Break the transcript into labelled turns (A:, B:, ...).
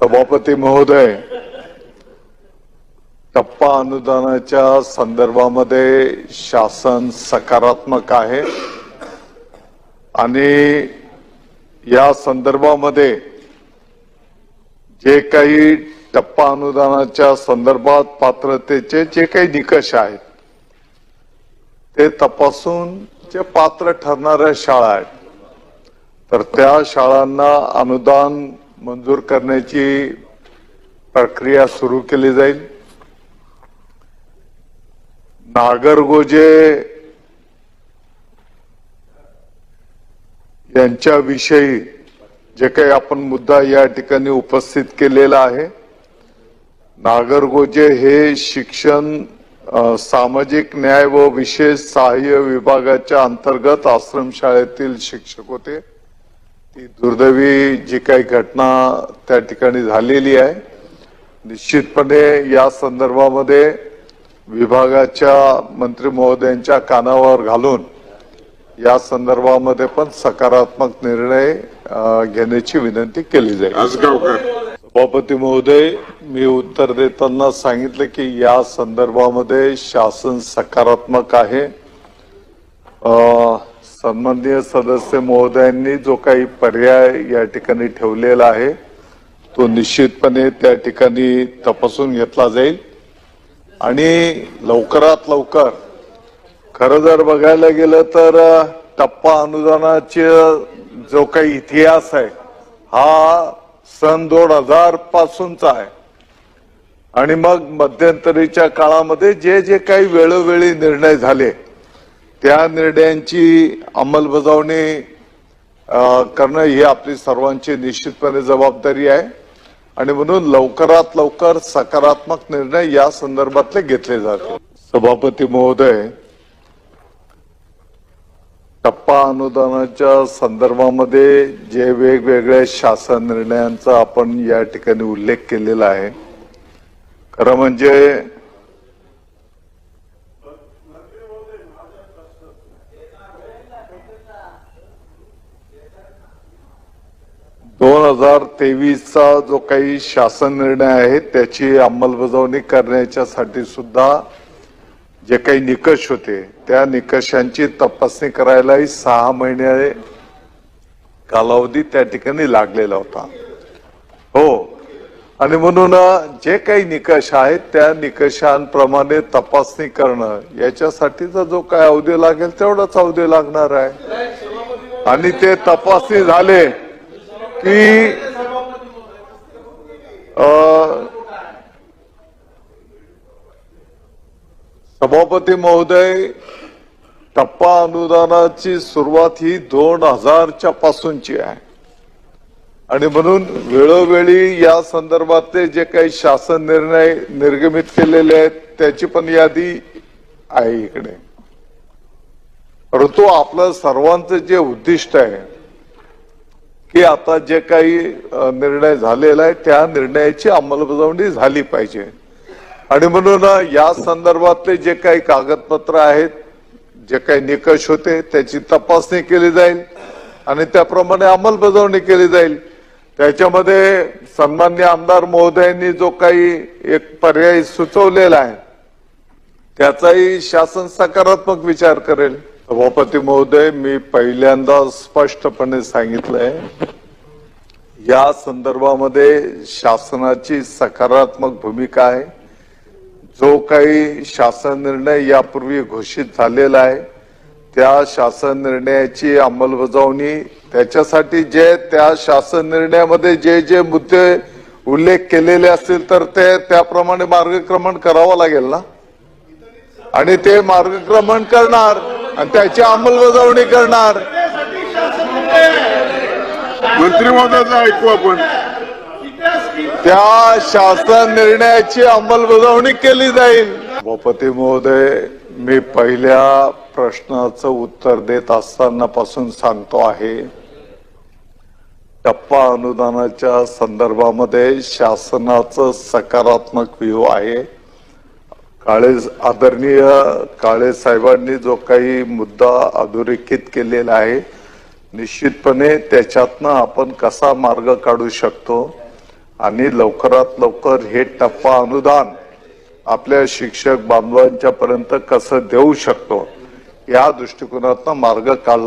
A: सभापती महोदय टप्पा अनुदानाच्या संदर्भामध्ये शासन सकारात्मक आहे आणि या संदर्भामध्ये जे काही टप्पा अनुदानाच्या संदर्भात पात्रतेचे जे काही निकष आहेत ते तपासून जे पात्र ठरणाऱ्या शाळा आहेत तर त्या शाळांना अनुदान मंजूर करण्याची प्रक्रिया सुरू केली जाईल. नागरगोजे यांच्याविषयी जे काही आपण मुद्दा या ठिकाणी उपस्थित केलेला आहे नागरगोजे हे शिक्षण सामाजिक न्याय व विशेष सहाय्य विभागाच्या अंतर्गत आश्रमशाळेतील शिक्षक होते. ती दुर्दैवी जी काही घटना त्या ठिकाणी झालेली आहे निश्चितपणे या संदर्भामध्ये विभागाच्या मंत्री महोदयांच्या कानावर घालून या संदर्भामध्ये पण सकारात्मक निर्णय घेण्याची विनंती केली जाईल. सभापती महोदय मी उत्तर देताना सांगितलं की या संदर्भामध्ये शासन सकारात्मक आहे. सन्माननीय सदस्य महोदयांनी जो काही पर्याय या ठिकाणी ठेवलेला आहे तो निश्चितपणे त्या ठिकाणी तपासून घेतला जाईल. आणि लवकरात लवकर खरं जर बघायला गेलं तर टप्पा अनुदानाचे जो काही इतिहास आहे हा सन दोन हजार पासूनचा आहे. आणि मग मध्यंतरीच्या काळामध्ये जे जे काही वेळोवेळी निर्णय झाले त्या निर्णयांची अंमलबजावणी करणं ही आपली सर्वांची निश्चितपणे जबाबदारी आहे. आणि म्हणून लवकरात लवकर सकारात्मक निर्णय या संदर्भातले घेतले जाते सभापती महोदय टप्पा अनुदानाच्या संदर्भामध्ये जे वेगवेगळ्या शासन निर्णयांचा आपण या ठिकाणी उल्लेख केलेला आहे. खरं म्हणजे दोन हजार तेवीसचा जो काही शासन निर्णय आहे त्याची अंमलबजावणी करण्याच्यासाठी सुद्धा जे काही निकष होते त्या निकषांची तपासणी करायलाही सहा महिने कालावधी त्या ठिकाणी लागलेला होता. हो. आणि म्हणून जे काही निकष आहेत त्या निकषांप्रमाणे तपासणी करणं याच्यासाठीचा जो काय अवधी लागेल तेवढाच अवधी लागणार आहे. आणि ते तपासणी झाले की अ, सभापती महोदय टप्पा अनुदानाची सुरुवात ही दोन हजारच्या पासूनची आहे. आणि म्हणून वेळोवेळी या संदर्भातले जे काही शासन निर्णय निर्गमित केलेले आहेत त्याची पण यादी आहे इकडे. परंतु आपलं सर्वांचं जे उद्दिष्ट आहे की आता जे काही निर्णय झालेला आहे त्या निर्णयाची अंमलबजावणी झाली पाहिजे. आणि म्हणून या संदर्भातले जे काही कागदपत्र आहेत जे काही निकष होते त्याची तपासणी केली जाईल आणि त्याप्रमाणे अंमलबजावणी केली जाईल. त्याच्यामध्ये सन्मान्य आमदार महोदयांनी जो काही एक पर्याय सुचवलेला आहे त्याचाही शासन सकारात्मक विचार करेल. सभापती महोदय मी पहिल्यांदा स्पष्टपणे सांगितलंय या संदर्भामध्ये शासनाची सकारात्मक भूमिका आहे. जो काही शासन निर्णय यापूर्वी घोषित झालेला आहे त्या शासन निर्णयाची अंमलबजावणी त्याच्यासाठी जे त्या शासन निर्णयामध्ये जे जे मुद्दे उल्लेख केलेले असतील तर ते त्याप्रमाणे मार्गक्रमण करावं लागेल ना? आणि ते मार्गक्रमण करणार आणि त्याची अंमलबजावणी करणार.
B: मंत्री महोदयाचं ऐकू आपण.
A: त्या शासन निर्णयाची अंमलबजावणी केली जाईल. सभापती महोदय मी पहिल्या प्रश्नाचं उत्तर देत असताना पासून सांगतो आहे टप्पा अनुदानाच्या संदर्भामध्ये शासनाचं सकारात्मक व्ह्यू आहे. काळे आदरणीय काळे साहेबांनी जो काही मुद्दा अधोरेखित केलेला आहे निश्चितपणे त्याच्यातनं आपण कसा मार्ग काढू शकतो आणि लवकरात लवकर हे टप्पा अनुदान आपल्या शिक्षक बांधवांच्या पर्यंत कसं देऊ शकतो या दृष्टिकोनातनं मार्ग काढला